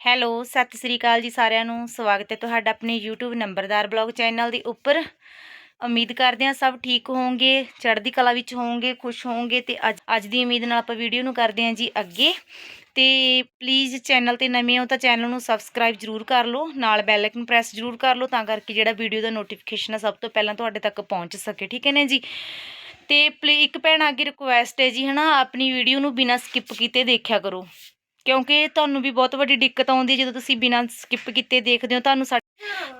Hello, Sat Sri ਅਕਾਲ ਜੀ ਸਾਰਿਆਂ ਨੂੰ। ਸਵਾਗਤ ਹੈ ਤੁਹਾਡਾ ਆਪਣੇ YouTube ਨੰਬਰਦਾਰ ਬਲੌਗ ਚੈਨਲ ਦੇ ਉੱਪਰ। ਉਮੀਦ ਕਰਦੇ ਹਾਂ ਸਭ ਠੀਕ ਹੋਵੋਗੇ, ਚੜ੍ਹਦੀ ਕਲਾ ਵਿੱਚ ਹੋਵੋਗੇ, ਖੁਸ਼ ਹੋਵੋਗੇ ਤੇ ਅੱਜ ਅੱਜ ਦੀ ਉਮੀਦ ਨਾਲ ਆਪਾਂ ਵੀਡੀਓ ਨੂੰ ਕਰਦੇ ਹਾਂ ਜੀ ਅੱਗੇ। ਤੇ ਪਲੀਜ਼ ਚੈਨਲ ਤੇ ਨਵੇਂ ਹੋ ਤਾਂ ਚੈਨਲ ਨੂੰ ਸਬਸਕ੍ਰਾਈਬ ਜਰੂਰ ਕਰ ਲਓ, ਨਾਲ ਬੈਲ ਆਈਕਨ ਪ੍ਰੈਸ ਜਰੂਰ ਕਰ ਲਓ ਤਾਂ ਕਰਕੇ ਜਿਹੜਾ ਵੀਡੀਓ ਦਾ ਨੋਟੀਫਿਕੇਸ਼ਨ ਹੈ ਸਭ ਤੋਂ ਪਹਿਲਾਂ ਤੁਹਾਡੇ ਤੱਕ ਪਹੁੰਚ ਸਕੇ, ਠੀਕ ਹੈ ਨਾ ਜੀ? ਤੇ ਪਲੀ ਇੱਕ ਭੈਣ ਅੱਗੇ ਰਿਕੁਐਸਟ ਹੈ ਜੀ ਹਨਾ, ਆਪਣੀ ਵੀਡੀਓ ਨੂੰ ਬਿਨਾਂ ਸਕਿਪ ਕੀਤੇ ਦੇਖਿਆ ਕਰੋ। ਕਿਉਂਕਿ ਤੁਹਾਨੂੰ ਵੀ ਬਹੁਤ ਵੱਡੀ ਦਿੱਕਤ ਆਉਂਦੀ ਜਦੋਂ ਤੁਸੀਂ ਬਿਨਾਂ ਸਕਿਪ ਕੀਤੇ ਦੇਖਦੇ ਹੋ। ਤੁਹਾਨੂੰ ਸਾ-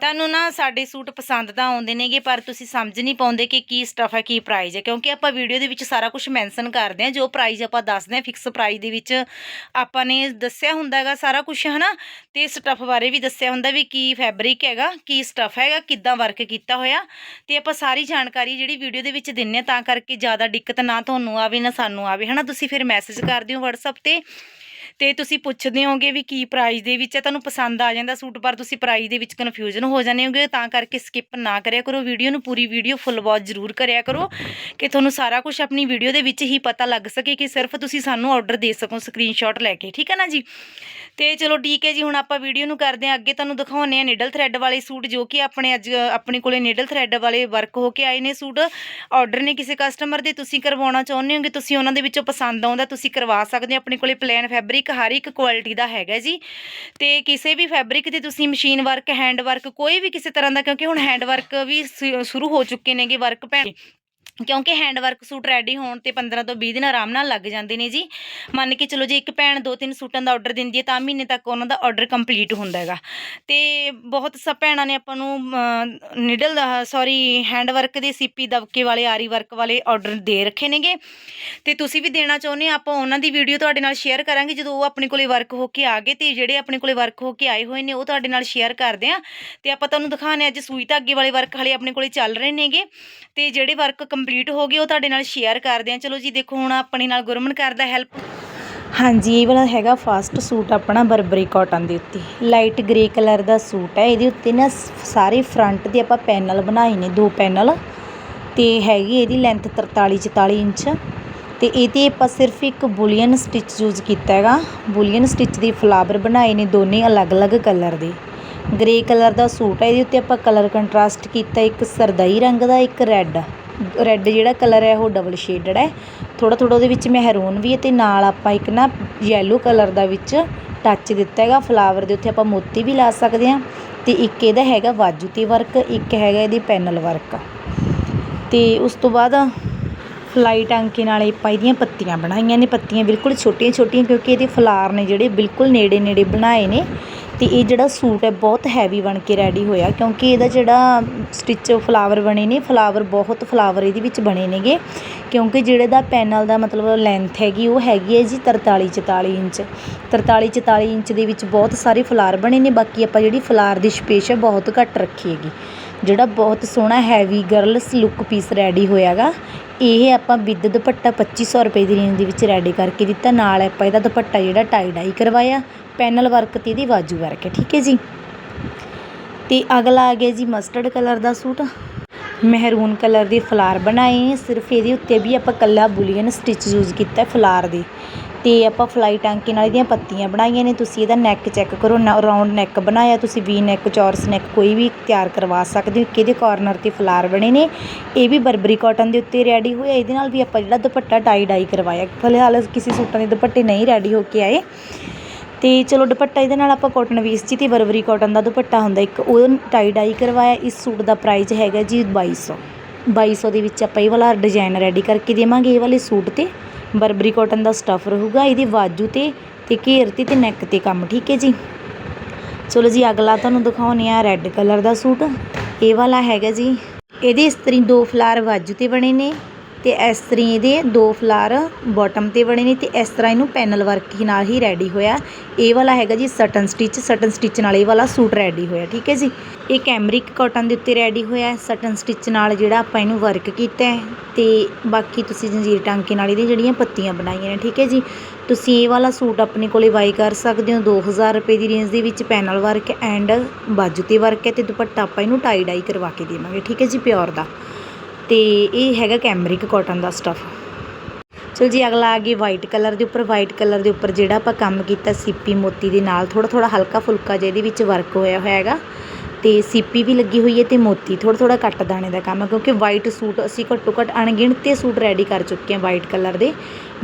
ਤੁਹਾਨੂੰ ਨਾ ਸਾਡੇ ਸੂਟ ਪਸੰਦ ਤਾਂ ਆਉਂਦੇ ਨੇਗੇ, ਪਰ ਤੁਸੀਂ ਸਮਝ ਨਹੀਂ ਪਾਉਂਦੇ ਕਿ ਕੀ ਸਟਫ ਹੈ, ਕੀ ਪ੍ਰਾਈਸ ਹੈ। ਕਿਉਂਕਿ ਆਪਾਂ ਵੀਡੀਓ ਦੇ ਵਿੱਚ ਸਾਰਾ ਕੁਝ ਮੈਂਸ਼ਨ ਕਰਦੇ ਹਾਂ, ਜੋ ਪ੍ਰਾਈਸ ਆਪਾਂ ਦੱਸਦੇ ਹਾਂ ਫਿਕਸ ਪ੍ਰਾਈਸ ਦੇ ਵਿੱਚ ਆਪਾਂ ਨੇ ਦੱਸਿਆ ਹੁੰਦਾ ਹੈਗਾ ਸਾਰਾ ਕੁਝ ਹਨਾ? ਤੇ ਸਟਫ ਬਾਰੇ ਵੀ ਦੱਸਿਆ ਹੁੰਦਾ ਵੀ ਕੀ ਫੈਬਰਿਕ ਹੈਗਾ, ਕੀ ਸਟਫ ਹੈਗਾ, ਕਿੱਦਾਂ ਵਰਕ ਕੀਤਾ ਹੋਇਆ। ਤੇ ਆਪਾਂ ਸਾਰੀ ਜਾਣਕਾਰੀ ਜਿਹੜੀ ਵੀਡੀਓ ਦੇ ਵਿੱਚ ਦਿੰਨੇ ਹਾਂ, ਤਾਂ ਕਰਕੇ ਜ਼ਿਆਦਾ ਦਿੱਕਤ ਨਾ ਤੁਹਾਨੂੰ ਆਵੇ, ਨਾ ਸਾਨੂੰ ਆਵੇ, ਹਨਾ? ਤੁਸੀਂ ਫਿਰ ਮੈਸੇਜ ਕਰਦੇ ਹੋ WhatsApp ਤੇ। ਤੇ ਤੁਸੀਂ ਪੁੱਛਦੇ ਹੋਗੇ ਵੀ ਕੀ ਪ੍ਰਾਈਸ ਦੇ ਵਿੱਚ ਹੈ ਤੁਹਾਨੂੰ ਪਸੰਦ ਆ ਜਾਂਦਾ ਸੂਟ, ਪਰ ਤੁਸੀਂ ਪ੍ਰਾਈਸ ਦੇ ਵਿੱਚ ਕਨਫਿਊਜ਼ਨ ਹੋ ਜਾਂਦੇ ਹੋਗੇ, ਤਾਂ ਕਰਕੇ ਸਕਿਪ ਨਾ ਕਰਿਆ ਕਰੋ। ਵੀਡੀਓ ਨੂੰ ਪੂਰੀ ਵੀਡੀਓ ਫੁੱਲ ਵਾਚ ਜ਼ਰੂਰ ਕਰਿਆ ਕਰੋ, ਕਿ ਤੁਹਾਨੂੰ ਸਾਰਾ ਕੁਝ ਆਪਣੀ ਵੀਡੀਓ ਦੇ ਵਿੱਚ ਹੀ ਪਤਾ ਲੱਗ ਸਕੇ ਕਿ ਸਿਰਫ ਤੁਸੀਂ ਸਾਨੂੰ ਆਰਡਰ ਦੇ ਸਕੋ ਸਕਰੀਨਸ਼ਾਟ ਲੈ ਕੇ, ਠੀਕ ਹੈ ਨਾ ਜੀ? ਤੇ ਚਲੋ ਠੀਕ ਹੈ ਜੀ, ਹੁਣ ਆਪਾਂ ਵੀਡੀਓ ਨੂੰ ਕਰਦੇ ਹਾਂ। ਅੱਗੇ ਤੁਹਾਨੂੰ ਦਿਖਾਉਂਦੇ ਆ ਨੀਡਲ ਥ੍ਰੈਡ ਵਾਲੇ ਸੂਟ, ਜੋ ਕਿ ਆਪਣੇ ਅੱਜ, ਆਪਣੇ ਕੋਲੇ ਨੀਡਲ ਥ੍ਰੈਡ ਵਾਲੇ ਵਰਕ ਹੋ ਕੇ ਆਏ ਨੇ ਸੂਟ। ਆਰਡਰ ਨੇ ਕਿਸੇ ਕਸਟਮਰ ਦੇ, ਤੁਸੀਂ ਕਰਵਾਉਣਾ ਚਾਹੁੰਦੇ ਹੋਗੇ, ਤੁਸੀਂ ਉਹਨਾਂ ਦੇ ਵਿੱਚੋਂ ਪਸੰਦ ਆਉਂਦਾ, ਤੁਸੀਂ ਕਰਵਾ ਸਕਦੇ ਹੋ, ਆਪਣੇ ਕੋਲੇ ਪਲੇਨ ਫੈਬਰਿਕ ਹਰ ਇੱਕ ਕੁਆਲਿਟੀ ਦਾ ਹੈਗਾ ਜੀ। ਤੇ ਕਿਸੇ ਵੀ ਫੈਬਰਿਕ ਤੇ ਤੁਸੀਂ ਮਸ਼ੀਨ ਵਰਕ ਹੈਂਡ ਵਰਕ ਕੋਈ ਵੀ ਕਿਸੇ ਤਰ੍ਹਾਂ ਦਾ, ਕਿਉਂਕਿ ਹੁਣ ਹੈਂਡ ਵਰਕ ਵੀ ਸ਼ੁਰੂ ਹੋ ਚੁੱਕੇ ਨੇਗੇ ਵਰਕ ਪੈ ਕਿਉਂਕਿ ਹੈਂਡ ਵਰਕ ਸੂਟ ਰੈਡੀ ਹੋਣ ਤੇ 15 ਤੋਂ 20 ਦਿਨ ਆਰਾਮ ਨਾਲ ਲੱਗ ਜਾਂਦੇ ਨੇ ਜੀ। ਮੰਨ ਕੇ ਚਲੋ ਜੇ ਇੱਕ ਭੈਣ ਦੋ ਤਿੰਨ ਸੂਟਾਂ ਦਾ ਆਰਡਰ ਦਿੰਦੀ ਹੈ ਤਾਂ ਮਹੀਨੇ ਤੱਕ ਉਹਨਾਂ ਦਾ ਆਰਡਰ ਕੰਪਲੀਟ ਹੁੰਦਾ ਹੈਗਾ। ਤੇ ਬਹੁਤ ਸਭ ਭੈਣਾਂ ਨੇ ਆਪਾਂ ਨੂੰ ਨਿਡਲ ਦਾ ਸੌਰੀ ਹੈਂਡ ਵਰਕ ਦੇ ਸੀਪੀ ਦਬਕੇ ਵਾਲੇ, ਆਰੀ ਵਰਕ ਵਾਲੇ ਆਰਡਰ ਦੇ ਰੱਖੇ ਨੇਗੇ। ਤੇ ਤੁਸੀਂ ਵੀ ਦੇਣਾ ਚਾਹੁੰਦੇ ਆ ਆਪਾਂ ਉਹਨਾਂ ਦੀ ਵੀਡੀਓ ਤੁਹਾਡੇ ਨਾਲ ਸ਼ੇਅਰ ਕਰਾਂਗੇ। ਜਦੋਂ ਉਹ ਆਪਣੇ ਕੋਲੇ ਵਰਕ ਹੋ ਕੇ ਆ ਗਏ ਤੇ ਜਿਹੜੇ ਆਪਣੇ ਕੋਲੇ ਵਰਕ ਹੋ ਕੇ ਆਏ ਹੋਏ ਨੇ, ਉਹ ਤੁਹਾਡੇ ਨਾਲ ਸ਼ੇਅਰ ਕਰਦੇ ਆ ਤੇ ਆਪਾਂ ਤੁਹਾਨੂੰ ਦਿਖਾਣੇ ਅੱਜ ਸੂਈ ਧਾਗੇ ਵਾਲੇ ਵਰਕ ਹਲੇ ਆਪਣੇ ਕੋਲੇ ਚੱਲ ਰਹੇ ਨੇਗੇ। ਤੇ ਜਿਹੜੇ ਵਰਕ ਕੰਪਲੀਟ ਹੋ ਗਈ, ਉਹ ਤੁਹਾਡੇ ਨਾਲ ਸ਼ੇਅਰ ਕਰਦੇ ਆ ਚਲੋ ਜੀ, ਦੇਖੋ, ਹੁਣ ਆਪਣੇ ਨਾਲ ਗੁਰਮਨ ਕਰਦਾ ਹੈਲਪ ਹਾਂਜੀ, ਇਹ ਵਾਲਾ ਹੈਗਾ ਫਸਟ ਸੂਟ ਆਪਣਾ ਬਰਬਰੀ ਕਾਟਨ ਦੇ ਉੱਤੇ। ਲਾਈਟ ਗ੍ਰੇ ਕਲਰ ਦਾ ਸੂਟ ਹੈ, ਇਹਦੇ ਉੱਤੇ ਨਾ ਸਾਰੇ ਫਰੰਟ ਦੇ ਆਪਾਂ ਪੈਨਲ ਬਣਾਏ ਨੇ, ਦੋ ਪੈਨਲ ਤੇ ਹੈਗੀ ਇਹਦੀ ਲੈਂਥ 43 44 ਇੰਚ। ਤੇ ਇਹਦੇ ਆਪਾਂ ਸਿਰਫ ਇੱਕ ਬੁਲੀਅਨ ਸਟਿਚ ਯੂਜ਼ ਕੀਤਾ ਹੈਗਾ। ਬੁਲੀਅਨ ਸਟਿਚ ਦੇ ਫਲਾਵਰ ਬਣਾਏ ਨੇ ਦੋਨੇ ਅਲੱਗ-ਅਲੱਗ ਕਲਰ ਦੇ। ਗ੍ਰੇ ਕਲਰ ਦਾ ਸੂਟ ਹੈ, ਇਹਦੇ ਉੱਤੇ ਆਪਾਂ ਕਲਰ ਕੰਟਰਾਸਟ ਕੀਤਾ, ਇੱਕ ਸਰਦਈ ਰੰਗ ਦਾ, ਇੱਕ ਰੈੱਡ ਰੈੱਡ ਜਿਹੜਾ ਕਲਰ ਹੈ ਉਹ ਡਬਲ ਸ਼ੇਡਡ ਹੈ। ਥੋੜ੍ਹਾ ਥੋੜ੍ਹਾ ਉਹਦੇ ਵਿੱਚ ਮਹਿਰੂਨ ਵੀ ਹੈ ਤੇ ਨਾਲ ਆਪਾਂ ਇੱਕ ਨਾ ਯੈਲੋ ਕਲਰ ਦਾ ਵਿੱਚ ਟੱਚ ਦਿੱਤਾ ਹੈਗਾ। ਫਲਾਵਰ ਦੇ ਉੱਤੇ ਆਪਾਂ ਮੋਤੀ ਵੀ ਲਾ ਸਕਦੇ ਹਾਂ ਅਤੇ ਇੱਕ ਇਹਦਾ ਹੈਗਾ ਬਾਜੂ ਤੇ ਵਰਕ ਇੱਕ ਹੈਗਾ ਇਹਦੀ ਪੈਨਲ ਵਰਕ ਅਤੇ ਉਸ ਤੋਂ ਬਾਅਦ ਫਲਾਈ ਟਾਂਕੇ ਨਾਲ ਆਪਾਂ ਇਹਦੀਆਂ ਪੱਤੀਆਂ ਬਣਾਈਆਂ ਨੇ। ਪੱਤੀਆਂ ਬਿਲਕੁਲ ਛੋਟੀਆਂ ਛੋਟੀਆਂ ਕਿਉਂਕਿ ਇਹਦੇ ਫਲਾਰ ਨੇ ਜਿਹੜੇ ਬਿਲਕੁਲ ਨੇੜੇ ਨੇੜੇ ਬਣਾਏ ਨੇ। ਅਤੇ ਇਹ ਜਿਹੜਾ ਸੂਟ ਹੈ ਬਹੁਤ ਹੈਵੀ ਬਣ ਕੇ ਰੈਡੀ ਹੋਇਆ ਕਿਉਂਕਿ ਇਹਦਾ ਜਿਹੜਾ ਸਟਿਚ ਫਲਾਵਰ ਬਣੇ ਨੇ ਫਲਾਵਰ ਬਹੁਤ ਫਲਾਵਰ ਇਹਦੇ ਵਿੱਚ ਬਣੇ ਨੇਗੇ ਕਿਉਂਕਿ ਜਿਹੜੇ ਦਾ ਪੈਨਲ ਦਾ ਮਤਲਬ ਲੈਂਥ ਹੈਗੀ ਉਹ ਹੈਗੀ ਹੈ ਜੀ 43 44 ਇੰਚ। 43 44 ਇੰਚ ਦੇ ਵਿੱਚ ਬਹੁਤ ਸਾਰੇ ਫਲਾਰ ਬਣੇ ਨੇ, ਬਾਕੀ ਆਪਾਂ ਜਿਹੜੀ ਫਲਾਰ ਦੀ ਸਪੇਸ ਹੈ ਬਹੁਤ ਘੱਟ ਰੱਖੀ ਹੈਗੀ। ਜਿਹੜਾ ਬਹੁਤ ਸੋਹਣਾ heavy girls look piece ready ਹੋਇਆ ਗਾ ਇਹ ਆਪਾਂ ਵਿਦ ਦੁਪੱਟਾ 2500 ਰੁਪਏ ਦੀ ਰੇਂਜ ਦੇ ਵਿੱਚ ਰੈਡੀ ਕਰਕੇ ਦਿੱਤਾ। ਨਾਲ ਆਪਾਂ ਇਹਦਾ ਦੁਪੱਟਾ ਜਿਹੜਾ ਟਾਈ ਡਾਈ ਕਰਵਾਇਆ ਪੈਨਲ ਵਰਕ ਤੇ ਇਹਦੀ ਬਾਜੂ ਵਰਕ ਹੈ ਠੀਕ ਹੈ ਜੀ? ਤੇ ਅਗਲਾ ਆ ਗਿਆ ਜੀ ਮਸਟਰਡ ਕਲਰ ਦਾ ਸੂਟ। ਮਹਿਰੂਨ ਕਲਰ ਦੇ ਫਲਾਰ ਬਣਾਏ ਸਿਰਫ ਇਹਦੇ ਉੱਤੇ ਵੀ ਆਪਾਂ ਕੱਲਾ ਬੁਲੀਅਨ ਸਟਿਚ ਯੂਜ਼ ਕੀਤਾ ਫਲਾਰ ਦੇ। ਅਤੇ ਆਪਾਂ ਫਲਾਈ ਟਾਂਕੇ ਨਾਲ ਇਹਦੀਆਂ ਪੱਤੀਆਂ ਬਣਾਈਆਂ ਨੇ। ਤੁਸੀਂ ਇਹਦਾ ਨੈਕ ਚੈੱਕ ਕਰੋ। ਨਾ ਰਾਉਂਡ ਨੈਕ ਬਣਾਇਆ। ਤੁਸੀਂ ਵੀ ਨੈਕ ਚੌਰਸ ਨੈਕ ਕੋਈ ਵੀ ਤਿਆਰ ਕਰਵਾ ਸਕਦੇ ਹੋ। ਕਿਹਦੇ ਕਾਰਨਰ ਤੇ ਫਲਾਰ ਬਣੇ ਨੇ। ਇਹ ਵੀ ਬਰਬਰੀ ਕਾਟਨ ਦੇ ਉੱਤੇ ਰੈਡੀ ਹੋਇਆ। ਇਹਦੇ ਨਾਲ ਵੀ ਆਪਾਂ ਜਿਹੜਾ ਦੁਪੱਟਾ ਟਾਈ ਡਾਈ ਕਰਵਾਇਆ। ਫਿਲਹਾਲ ਕਿਸੇ ਸੂਟਾਂ ਦੇ ਦੁਪੱਟੇ ਨਹੀਂ ਰੈਡੀ ਹੋ ਕੇ ਆਏ। ਤੇ ਚਲੋ ਦੁਪੱਟਾ ਇਹਦੇ ਨਾਲ ਆਪਾਂ ਕਾਟਨ ਵੇਸ ਜੀ ਤੇ ਬਰਬਰੀ ਕਾਟਨ ਦਾ ਦੁਪੱਟਾ ਹੁੰਦਾ। ਇੱਕ ਉਹ ਟਾਈ ਡਾਈ ਕਰਵਾਇਆ, ਇਸ ਸੂਟ ਦਾ ਪ੍ਰਾਈਸ ਹੈਗਾ ਜੀ 2200 2200 ਦੇ ਵਿੱਚ ਆਪਾਂ ਇਹ ਵਾਲਾ ਡਿਜ਼ਾਈਨ ਰੈਡੀ ਕਰਕੇ ਦੇਵਾਂਗੇ, ਇਹ ਵਾਲੇ ਸੂਟ ਤੇ। ਬਰਬਰੀ ਕਾਟਨ ਦਾ ਸਟਫ ਰਹੂਗਾ ਇਹਦੇ ਬਾਜੂ ਤੇ ਤੇ ਘੇਰ ਤੇ ਤੇ ਨੈਕ ਤੇ ਕੰਮ, ਠੀਕ ਹੈ ਜੀ? ਚਲੋ ਜੀ, ਅਗਲਾ ਤੁਹਾਨੂੰ ਦਿਖਾਉਣੇ ਆ ਰੈੱਡ ਕਲਰ ਦਾ ਸੂਟ। ਇਹ ਵਾਲਾ ਹੈਗਾ ਜੀ, ਇਹਦੇ ਇਸ ਤਰ੍ਹਾਂ ਦੋ ਫਲਾਰ ਬਾਜੂ ਤੇ ਬਣੇ ਨੇ। ਤੇ ਇਸ ਤਰ੍ਹਾਂ ਇਹਦੇ ਦੋ ਫਲਾਰ ਬਾਟਮ ਤੇ ਬਣੇ ਨੇ ਤੇ ਇਸ ਤਰ੍ਹਾਂ ਇਹਨੂੰ ਪੈਨਲ ਵਰਕ ਨਾਲ ਹੀ ਰੈਡੀ ਹੋਇਆ। ਇਹ ਵਾਲਾ ਹੈਗਾ ਜੀ ਸਟਨ ਸਟਿਚ ਸਟਨ ਸਟਿਚ ਨਾਲ ਇਹ ਵਾਲਾ ਸੂਟ ਰੈਡੀ ਹੋਇਆ, ਠੀਕ ਹੈ ਜੀ? ਇਹ ਕੈਮਰਿਕ ਕਾਟਨ ਦੇ ਉੱਤੇ ਰੈਡੀ ਹੋਇਆ ਸਟਨ ਸਟਿਚ ਨਾਲ ਜਿਹੜਾ ਆਪਾਂ ਇਹਨੂੰ ਵਰਕ ਕੀਤਾ ਹੈ ਤੇ ਬਾਕੀ ਤੁਸੀਂ ਜੰਜੀਰ ਟਾਂਕੇ ਨਾਲ ਇਹਦੀਆਂ ਜਿਹੜੀਆਂ ਪੱਤੀਆਂ ਬਣਾਈਆਂ ਨੇ, ਠੀਕ ਹੈ ਜੀ? ਤੁਸੀਂ ਇਹ ਵਾਲਾ ਸੂਟ ਆਪਣੇ ਕੋਲੇ ਬਾਈ ਕਰ ਸਕਦੇ ਹੋ 2000 ਰੁਪਏ ਦੀ ਰੇਂਜ ਦੇ ਵਿੱਚ ਪੈਨਲ ਵਰਕ ਐਂਡ ਬਾਜੂ ਤੇ ਵਰਕ ਹੈ ਤੇ ਦੁਪੱਟਾ ਆਪਾਂ ਇਹਨੂੰ ਟਾਈ ਡਾਈ ਕਰਵਾ ਕੇ ਦੇਵਾਂਗੇ, ਠੀਕ ਹੈ ਜੀ? ਪਿਓਰ ਦਾ। ਤੇ ਇਹ ਹੈਗਾ ਕੈਮਰਿਕ ਕਾਟਨ ਦਾ ਸਟੱਫ ਚਲੋ ਜੀ, ਅਗਲਾ ਆ ਗਿਆ ਵਾਈਟ ਕਲਰ ਦੇ ਉੱਪਰ। ਵਾਈਟ ਕਲਰ ਦੇ ਉੱਪਰ ਜਿਹੜਾ ਆਪਾਂ ਕੰਮ ਕੀਤਾ ਸੀਪੀ ਮੋਤੀ ਦੇ ਨਾਲ ਥੋੜਾ ਥੋੜਾ ਹਲਕਾ ਫੁਲਕਾ ਜਿਹਦੇ ਵਿੱਚ ਵਰਕ ਹੋਇਆ ਹੋਇਆ ਹੈਗਾ ਤੇ ਸੀਪੀ ਵੀ ਲੱਗੀ ਹੋਈ ਹੈ ਤੇ ਮੋਤੀ ਥੋੜਾ ਥੋੜਾ ਕੱਟ ਦਾਣੇ ਦਾ ਕੰਮ ਹੈ ਕਿਉਂਕਿ ਵਾਈਟ ਸੂਟ ਅਸੀਂ ਘੱਟੋ ਘੱਟ ਅਣਗਿਣਤੇ ਸੂਟ ਰੈਡੀ ਕਰ ਚੁੱਕੇ ਹਾਂ ਵਾਈਟ ਕਲਰ ਦੇ।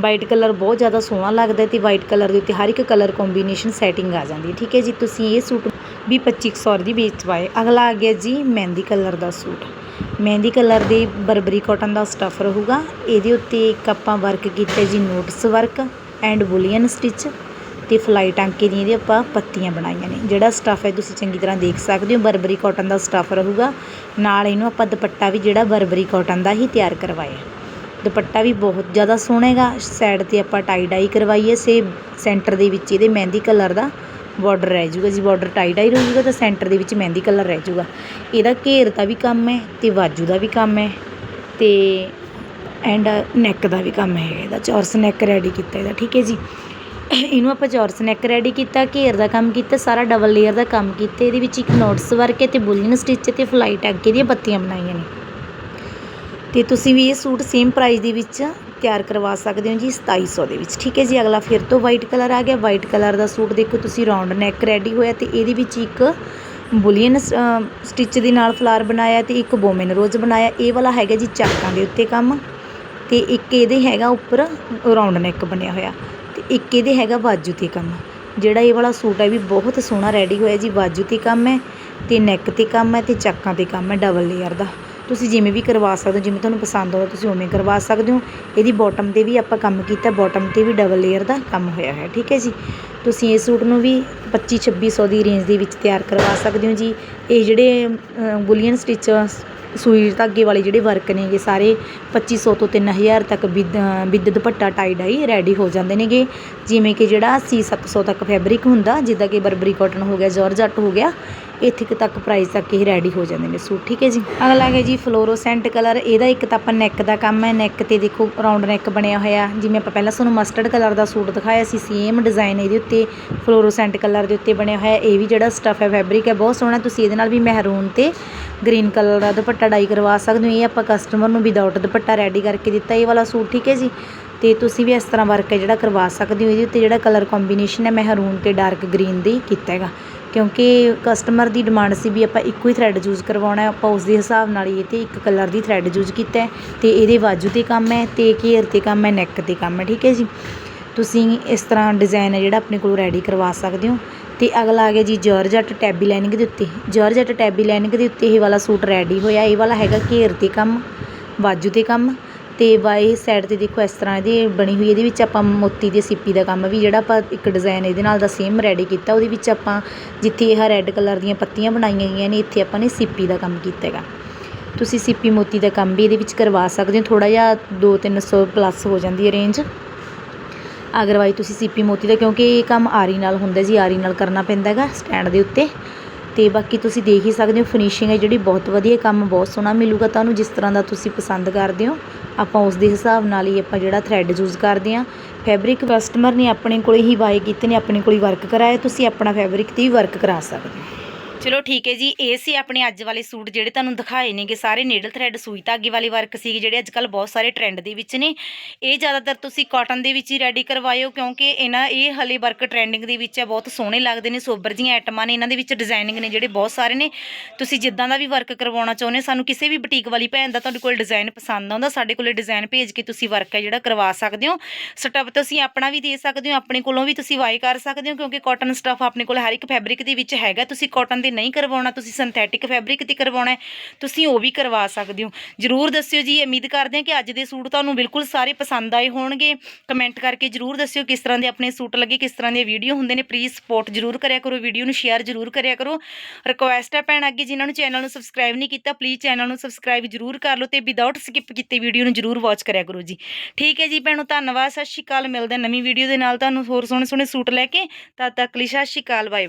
ਵਾਈਟ ਕਲਰ ਬਹੁਤ ਜ਼ਿਆਦਾ ਸੋਹਣਾ ਲੱਗਦਾ ਹੈ ਤੇ ਵਾਈਟ ਕਲਰ ਦੇ ਉੱਤੇ ਹਰ ਇੱਕ ਕਲਰ ਕੰਬੀਨੇਸ਼ਨ ਸੈਟਿੰਗ ਆ ਜਾਂਦੀ ਹੈ। ਠੀਕ ਹੈ ਜੀ, ਤੁਸੀਂ ਇਹ ਸੂਟ ਵੀ 2500 ਦੀ ਵੇਚਵਾਏ। ਅਗਲਾ ਆ ਗਿਆ ਜੀ ਮਹਿੰਦੀ ਕਲਰ ਦਾ ਸੂਟ ਮਹਿੰਦੀ ਕਲਰ ਦੇ ਬਰਬਰੀ ਕਾਟਨ ਦਾ ਸਟਫ ਰਹੂਗਾ। ਇਹਦੇ ਉੱਤੇ ਇੱਕ ਆਪਾਂ ਵਰਕ ਕੀਤਾ ਜੀ knots work and bullion stitch ਤੇ ਫਲਾਈ ਟਾਂਕੇ ਦੀਆਂ ਇਹਦੇ ਆਪਾਂ ਪੱਤੀਆਂ ਬਣਾਈਆਂ ਨੇ। ਜਿਹੜਾ ਸਟਫ ਹੈ ਤੁਸੀਂ ਚੰਗੀ ਤਰ੍ਹਾਂ ਦੇਖ ਸਕਦੇ ਹੋ, ਬਰਬਰੀ ਕਾਟਨ ਦਾ ਸਟਫ ਰਹੂਗਾ। ਨਾਲ ਇਹਨੂੰ ਆਪਾਂ ਦੁਪੱਟਾ ਵੀ ਜਿਹੜਾ ਬਰਬਰੀ ਕਾਟਨ ਦਾ ਹੀ ਤਿਆਰ ਕਰਵਾਇਆ। ਦੁਪੱਟਾ ਵੀ ਬਹੁਤ ਜ਼ਿਆਦਾ ਸੋਹਣਾ ਹੈਗਾ। ਸਾਈਡ ਤੇ ਆਪਾਂ ਟਾਈ ਡਾਈ ਕਰਵਾਈ ਸੇ ਸੈਂਟਰ ਦੇ ਵਿੱਚ ਇਹਦੇ ਮਹਿੰਦੀ ਕਲਰ ਦਾ। ਬਾਰਡਰ ਰਹਿ ਜਾਊਗਾ, ਜੀ ਬਾਰਡਰ ਟਾਈ ਡਾਈ ਰਹੂਗਾ ਤਾਂ ਸੈਂਟਰ ਦੇ ਵਿੱਚ ਮਹਿੰਦੀ ਕਲਰ ਰਹਿ ਜਾਊਗਾ। ਇਹਦਾ ਘੇਰ ਦਾ ਵੀ ਕੰਮ ਹੈ ਤੇ ਬਾਜੂ ਦਾ ਵੀ ਕੰਮ ਹੈ ਤੇ ਐਂਡ ਨੈਕ ਦਾ ਵੀ ਕੰਮ ਹੈ ਇਹਦਾ। ਚੌਰਸ ਨੈਕ ਰੈਡੀ ਕੀਤਾ ਇਹਦਾ, ਠੀਕ ਹੈ ਜੀ? ਇਹਨੂੰ ਆਪਾਂ ਚੌਰਸ ਨੈਕ ਰੈਡੀ ਕੀਤਾ, ਘੇਰ ਦਾ ਕੰਮ ਕੀਤਾ, ਸਾਰਾ ਡਬਲ ਲੇਅਰ ਦਾ ਕੰਮ ਕੀਤਾ। ਇਹਦੇ ਵਿੱਚ ਇੱਕ ਨੋਟਸ ਵਰਕ ਹੈ ਤੇ ਬੁਲੀਅਨ ਸਟਿਚ ਤੇ ਫਲਾਈ ਟਾਂਕੇ ਦੀਆਂ ਬੱਤੀਆਂ ਬਣਾਈਆਂ ਨੇ। ਤੇ ਤੁਸੀਂ ਵੀ ਇਹ ਸੂਟ ਸੇਮ ਪ੍ਰਾਈਸ ਦੇ ਵਿੱਚ ਤਿਆਰ ਕਰਵਾ ਸਕਦੇ ਹੋ ਜੀ 2700 ਦੇ ਵਿੱਚ। ਠੀਕ ਹੈ ਜੀ, ਅਗਲਾ ਫਿਰ ਤੋਂ ਵਾਈਟ ਕਲਰ ਆ ਗਿਆ। ਵਾਈਟ ਕਲਰ ਦਾ ਸੂਟ ਦੇਖੋ ਤੁਸੀਂ ਰਾਉਂਡ ਨੈਕ ਰੈਡੀ ਹੋਇਆ ਤੇ ਇਹਦੇ ਵਿੱਚ ਇੱਕ ਬੁਲੀਅਨ ਸਟਿਚ ਦੇ ਨਾਲ ਫਲਾਰ ਬਣਾਇਆ ਤੇ ਇੱਕ ਬੋਮਨ ਰੋਜ਼ ਬਣਾਇਆ। ਇਹ ਵਾਲਾ ਹੈਗਾ ਜੀ ਚਾਕਾਂ ਦੇ ਉੱਤੇ ਕੰਮ ਤੇ ਇੱਕ ਇਹਦੇ ਹੈਗਾ ਉੱਪਰ ਰਾਉਂਡ ਨੈਕ ਬਣਿਆ ਹੋਇਆ ਤੇ ਇੱਕ ਇਹਦੇ ਹੈਗਾ ਬਾਜੂ ਤੇ ਕੰਮ। ਜਿਹੜਾ ਇਹ ਵਾਲਾ ਸੂਟ ਹੈ ਵੀ ਬਹੁਤ ਸੋਹਣਾ ਰੈਡੀ ਹੋਇਆ ਜੀ, ਬਾਜੂ ਤੇ ਕੰਮ ਹੈ ਤੇ ਨੈਕ ਤੇ ਕੰਮ ਹੈ ਤੇ ਚਾਕਾਂ ਤੇ ਕੰਮ ਹੈ ਡਬਲ ਲੇਅਰ ਦਾ। ਤੁਸੀਂ ਜਿਵੇਂ ਵੀ ਕਰਵਾ ਸਕਦੇ ਹੋ, ਜਿਵੇਂ ਤੁਹਾਨੂੰ ਪਸੰਦ ਆਉਂਦਾ, ਤੁਸੀਂ ਉਵੇਂ ਕਰਵਾ ਸਕਦੇ ਹੋ। ਇਹਦੀ ਬਾਟਮ ਤੇ ਵੀ ਆਪਾਂ ਕੰਮ ਕੀਤਾ ਬਾਟਮ ਤੇ ਵੀ ਡਬਲ ਲੇਅਰ ਦਾ ਕੰਮ ਹੋਇਆ ਹੈ, ਠੀਕ ਹੈ ਜੀ? ਤੁਸੀਂ ਇਸ ਸੂਟ ਨੂੰ ਵੀ 25 2600 ਦੀ ਰੇਂਜ ਦੇ ਵਿੱਚ ਤਿਆਰ ਕਰਵਾ ਸਕਦੇ ਹੋ ਜੀ। ਇਹ ਜਿਹੜੇ ਬੁਲੀਅਨ ਸਟਿਚ ਸੂਈ ਧਾਗੇ ਵਾਲੇ ਜਿਹੜੇ ਵਰਕ ਨੇਗੇ ਸਾਰੇ 2500 ਤੋਂ 3000 ਤੱਕ ਵਿਦ ਵਿਦ ਦੁਪੱਟਾ ਟਾਈ ਡਾਈ ਰੈਡੀ ਹੋ ਜਾਂਦੇ ਨੇਗੇ। ਜਿਵੇਂ ਕਿ ਜਿਹੜਾ 80 700 ਤੱਕ ਫੈਬਰਿਕ ਹੁੰਦਾ, ਜਿੱਦਾਂ ਕਿ ਬਰਬਰੀ ਕਾਟਨ ਹੋ ਗਿਆ ਜਾਰਜੱਟ ਹੋ ਗਿਆ ਇੱਥੇ ਕੁ ਤੱਕ ਪ੍ਰਾਈਸ ਤੱਕ ਹੀ ਰੈਡੀ ਹੋ ਜਾਂਦੇ ਨੇ ਸੂਟ, ਠੀਕ ਹੈ ਜੀ? ਅਗਲਾ ਹੈ ਜੀ ਫਲੋਰੋਸੈਂਟ ਕਲਰ ਇਹਦਾ ਇੱਕ ਤਾਂ ਆਪਾਂ ਨੈਕ ਦਾ ਕੰਮ ਹੈ ਨੈਕ ਤੇ ਦੇਖੋ ਰਾਉਂਡ ਨੈਕ ਬਣਿਆ ਹੋਇਆ, ਜਿਵੇਂ ਆਪਾਂ ਪਹਿਲਾਂ ਤੁਹਾਨੂੰ ਮਸਟਰਡ ਕਲਰ ਦਾ ਸੂਟ ਦਿਖਾਇਆ ਸੀ ਸੇਮ ਡਿਜ਼ਾਈਨ ਇਹਦੇ ਉੱਤੇ ਫਲੋਰੋਸੈਂਟ ਕਲਰ ਦੇ ਉੱਤੇ ਬਣਿਆ ਹੋਇਆ, ਇਹ ਵੀ ਜਿਹੜਾ ਸਟਫ ਹੈ ਫੈਬਰਿਕ ਹੈ, ਬਹੁਤ ਸੋਹਣਾ, ਤੁਸੀਂ ਇਹਦੇ ਨਾਲ ਵੀ ਮਹਿਰੂਨ ਤੇ ਗ੍ਰੀਨ ਕਲਰ ਦਾ ਦੁਪੱਟਾ ਡਾਈ ਕਰਵਾ ਸਕਦੇ ਹੋ, ਇਹ ਆਪਾਂ ਕਸਟਮਰ ਨੂੰ ਵਿਦਆਊਟ ਦੁਪੱਟਾ ਰੈਡੀ ਕਰਕੇ ਦਿੱਤਾ ਇਹ ਵਾਲਾ ਸੂਟ, ਠੀਕ ਹੈ ਜੀ? ਤੇ ਤੁਸੀਂ ਵੀ ਇਸ ਤਰ੍ਹਾਂ ਵਰਕ ਹੈ ਜਿਹੜਾ ਕਰਵਾ ਸਕਦੇ ਹੋ, ਇਹਦੇ ਉੱਤੇ ਜਿਹੜਾ ਕਲਰ ਕੰਬੀਨੇਸ਼ਨ ਹੈ ਮਹਿਰੂਨ ਤੇ ਡਾਰਕ ਗ੍ਰੀਨ ਦੀ ਕੀਤਾ ਹੈਗਾ। ਕਿਉਂਕਿ ਕਸਟਮਰ ਦੀ ਡਿਮਾਂਡ ਸੀ ਵੀ ਆਪਾਂ ਇੱਕੋ ਹੀ ਥਰੈਡ ਯੂਜ਼ ਕਰਵਾਉਣਾ ਆਪਾਂ ਉਸ ਦੇ ਹਿਸਾਬ ਨਾਲ ਹੀ ਇਹ ਤੇ ਇੱਕ ਕਲਰ ਦੀ ਥਰੈਡ ਯੂਜ਼ ਕੀਤਾ ਅਤੇ ਇਹਦੇ ਬਾਜੂ ਤੇ ਕੰਮ ਹੈ ਅਤੇ ਘੇਰ ਤੇ ਕੰਮ ਹੈ ਨੈਕ ਤੇ ਕੰਮ ਹੈ, ਠੀਕ ਹੈ ਜੀ। ਤੁਸੀਂ ਇਸ ਤਰ੍ਹਾਂ ਡਿਜ਼ਾਈਨ ਹੈ ਜਿਹੜਾ ਆਪਣੇ ਕੋਲ ਰੈਡੀ ਕਰਵਾ ਸਕਦੇ ਹੋ। ਅਤੇ ਅਗਲਾ ਆ ਗਿਆ ਜੀ ਜਾਰਜਟ ਟੈਬੀ ਲਾਈਨਿੰਗ ਦੇ ਉੱਤੇ। ਜਾਰਜਟ ਟੈਬੀ ਲਾਈਨਿੰਗ ਦੇ ਉੱਤੇ ਇਹ ਵਾਲਾ ਸੂਟ ਰੈਡੀ ਹੋਇਆ, ਇਹ ਵਾਲਾ ਹੈਗਾ ਘੇਰ ਤੇ ਕੰਮ ਬਾਜੂ ਤੇ ਕੰਮ। ਅਤੇ ਬਾਏ ਸਾਈਡ ਤੇ ਦੇਖੋ ਇਸ ਤਰ੍ਹਾਂ ਇਹਦੀ ਬਣੀ ਹੋਈ, ਇਹਦੇ ਵਿੱਚ ਆਪਾਂ ਮੋਤੀ ਦੀ ਸਿੱਪੀ ਦਾ ਕੰਮ ਵੀ ਜਿਹੜਾ ਆਪਾਂ ਇੱਕ ਡਿਜ਼ਾਇਨ ਇਹਦੇ ਨਾਲ ਦਾ ਸੇਮ ਰੈਡੀ ਕੀਤਾ, ਉਹਦੇ ਵਿੱਚ ਆਪਾਂ ਜਿੱਥੇ ਇਹ ਰੈੱਡ ਕਲਰ ਦੀਆਂ ਪੱਤੀਆਂ ਬਣਾਈਆਂ ਗਈਆਂ ਨੇ, ਇੱਥੇ ਆਪਾਂ ਨੇ ਸਿੱਪੀ ਦਾ ਕੰਮ ਕੀਤਾ ਹੈਗਾ। ਤੁਸੀਂ ਸਿੱਪੀ ਮੋਤੀ ਦਾ ਕੰਮ ਵੀ ਇਹਦੇ ਵਿੱਚ ਕਰਵਾ ਸਕਦੇ ਹੋ ਥੋੜਾ ਜਿਹਾ 2-300 ਪਲੱਸ ਹੋ ਜਾਂਦੀ ਹੈ ਰੇਂਜ ਅਗਰਵਾਈ ਤੁਸੀਂ ਸਿੱਪੀ ਮੋਤੀ ਦਾ, ਕਿਉਂਕਿ ਇਹ ਕੰਮ ਆਰੀ ਨਾਲ ਹੁੰਦਾ ਜੀ, ਆਰੀ ਨਾਲ ਕਰਨਾ ਪੈਂਦਾ ਹੈਗਾ ਸਟੈਂਡ ਦੇ ਉੱਤੇ। ਤੇ ਬਾਕੀ ਤੁਸੀਂ ਦੇਖ ਹੀ ਸਕਦੇ ਹੋ ਫਿਨਿਸ਼ਿੰਗ ਹੈ ਜਿਹੜੀ ਬਹੁਤ ਵਧੀਆ, ਕੰਮ ਬਹੁਤ ਸੋਹਣਾ ਮਿਲੂਗਾ ਤੁਹਾਨੂੰ, ਜਿਸ ਤਰ੍ਹਾਂ ਦਾ ਤੁਸੀਂ ਪਸੰਦ ਕਰਦੇ ਹੋ। ਆਪਾਂ ਉਸ ਦੇ ਹਿਸਾਬ ਨਾਲ ਹੀ ਆਪਾਂ ਜਿਹੜਾ ਥਰੈਡ ਯੂਜ਼ ਕਰਦੇ ਹਾਂ। ਫੈਬਰਿਕ ਕਸਟਮਰ ਨੇ ਆਪਣੇ ਕੋਲ ਹੀ ਬਾਏ ਕੀਤੇ ਨੇ, ਆਪਣੇ ਕੋਲ ਹੀ ਵਰਕ ਕਰਾਇਆ, ਤੁਸੀਂ ਆਪਣਾ ਫੈਬਰਿਕ ਤੇ ਵੀ ਵਰਕ ਕਰਾ ਸਕਦੇ ਹੋ। ਚਲੋ ਠੀਕ ਹੈ ਜੀ ਇਹ ਸੀ ਆਪਣੇ ਅੱਜ ਵਾਲੇ ਸੂਟ ਜਿਹੜੇ ਤੁਹਾਨੂੰ ਦਿਖਾਏ ਨੇਗੇ। ਸਾਰੇ ਨੀਡਲ ਥਰੈਡ ਸੂਈ ਧਾਗੇ ਵਾਲੇ ਵਰਕ ਸੀ ਜਿਹੜੇ ਅੱਜ ਕੱਲ ਬਹੁਤ ਸਾਰੇ ਟ੍ਰੈਂਡ ਦੇ ਵਿੱਚ ਨੇ। ਇਹ ਜ਼ਿਆਦਾਤਰ ਤੁਸੀਂ ਕਾਟਨ ਦੇ ਵਿੱਚ ਹੀ ਰੈਡੀ ਕਰਵਾਇਓ ਕਿਉਂਕਿ ਇਹਨਾਂ ਇਹ ਹਲੇ ਵਰਕ ਟ੍ਰੈਂਡਿੰਗ ਦੇ ਵਿੱਚ ਹੈ ਬਹੁਤ ਸੋਹਣੇ ਲੱਗਦੇ ਨੇ। ਸੋਬਰ ਜੀਆਂ ਆਈਟਮਾਂ ਨੇ ਇਹਨਾਂ ਦੇ ਵਿੱਚ ਡਿਜ਼ਾਈਨਿੰਗ ਨੇ ਜਿਹੜੇ ਬਹੁਤ ਸਾਰੇ ਨੇ। ਤੁਸੀਂ ਜਿੱਦਾਂ ਦਾ ਵੀ ਵਰਕ ਕਰਵਾਉਣਾ ਚਾਹੁੰਦੇ ਹੋ, ਸਾਨੂੰ ਕਿਸੇ ਵੀ ਬੁਟੀਕ ਵਾਲੀ ਭੈਣ ਦਾ ਤੁਹਾਡੇ ਕੋਲ ਡਿਜ਼ਾਈਨ ਪਸੰਦ ਆਉਂਦਾ ਸਾਡੇ ਕੋਲ ਡਿਜ਼ਾਈਨ ਭੇਜ ਕੇ ਤੁਸੀਂ ਵਰਕ ਹੈ ਜਿਹੜਾ ਕਰਵਾ ਸਕਦੇ ਹੋ। ਸਟੱਫ ਤੁਸੀਂ ਆਪਣਾ ਵੀ ਦੇ ਸਕਦੇ ਹੋ ਆਪਣੇ ਕੋਲੋਂ ਵੀ ਤੁਸੀਂ ਵਾਈ ਕਰ ਸਕਦੇ ਹੋ ਕਿਉਂਕਿ ਕਾਟਨ ਸਟੱਫ ਆਪਣੇ ਕੋਲ ਹਰ ਇੱਕ ਫੈਬਰਿਕ ਦੇ ਵਿੱਚ ਹੈਗਾ। ਤੁਸੀਂ ਕਾਟਨ ਦੇ ਨਹੀਂ ਕਰਵਾਉਣਾ, ਤੁਸੀਂ ਸਿੰਥੈਟਿਕ ਫੈਬਰਿਕ ਤੇ ਕਰਵਾਉਣਾ ਤੁਸੀਂ ਉਹ ਵੀ ਕਰਵਾ ਸਕਦੇ ਹੋ। ਜਰੂਰ ਦੱਸਿਓ ਜੀ, ਉਮੀਦ ਕਰਦੇ ਹਾਂ ਕਿ ਅੱਜ ਦੇ ਸੂਟ ਤੁਹਾਨੂੰ ਬਿਲਕੁਲ ਸਾਰੇ ਪਸੰਦ ਆਏ ਹੋਣਗੇ। ਕਮੈਂਟ ਕਰਕੇ ਜਰੂਰ ਦੱਸਿਓ ਕਿਸ ਤਰ੍ਹਾਂ ਦੇ ਆਪਣੇ ਸੂਟ ਲੱਗੇ, ਕਿਸ ਤਰ੍ਹਾਂ ਦੇ ਵੀਡੀਓ ਹੁੰਦੇ ਨੇ। ਪਲੀਜ਼ ਸਪੋਰਟ ਜਰੂਰ ਕਰਿਆ ਕਰੋ ਵੀਡੀਓ ਨੂੰ ਸ਼ੇਅਰ ਜਰੂਰ ਕਰਿਆ ਕਰੋ। ਰਿਕੁਐਸਟ ਹੈ ਭੈਣ ਅੱਗੇ, ਜਿਨ੍ਹਾਂ ਨੂੰ ਚੈਨਲ ਨੂੰ ਸਬਸਕ੍ਰਾਈਬ ਨਹੀਂ ਕੀਤਾ ਪਲੀਜ਼ ਚੈਨਲ ਨੂੰ ਸਬਸਕ੍ਰਾਈਬ ਜਰੂਰ ਕਰ ਲਓ ਤੇ ਵਿਦਆਊਟ ਸਕਿਪ ਕੀਤੇ ਵੀਡੀਓ ਨੂੰ ਜਰੂਰ ਵਾਚ ਕਰਿਆ ਕਰੋ ਜੀ। ਠੀਕ ਹੈ ਜੀ ਭੈਣੋ, ਧੰਨਵਾਦ, ਸਤਿ ਸ਼੍ਰੀ ਅਕਾਲ, ਮਿਲਦੇ ਨਵੀਂ ਵੀਡੀਓ ਦੇ ਨਾਲ ਤੁਹਾਨੂੰ ਹੋਰ ਸੋਹਣੇ ਸੋਹਣੇ ਸੂਟ ਲੈ ਕੇ। ਤਦ ਤੱਕ ਲਈ ਸਤਿ ਸ਼੍ਰੀ ਅਕਾਲ ਬਾਏ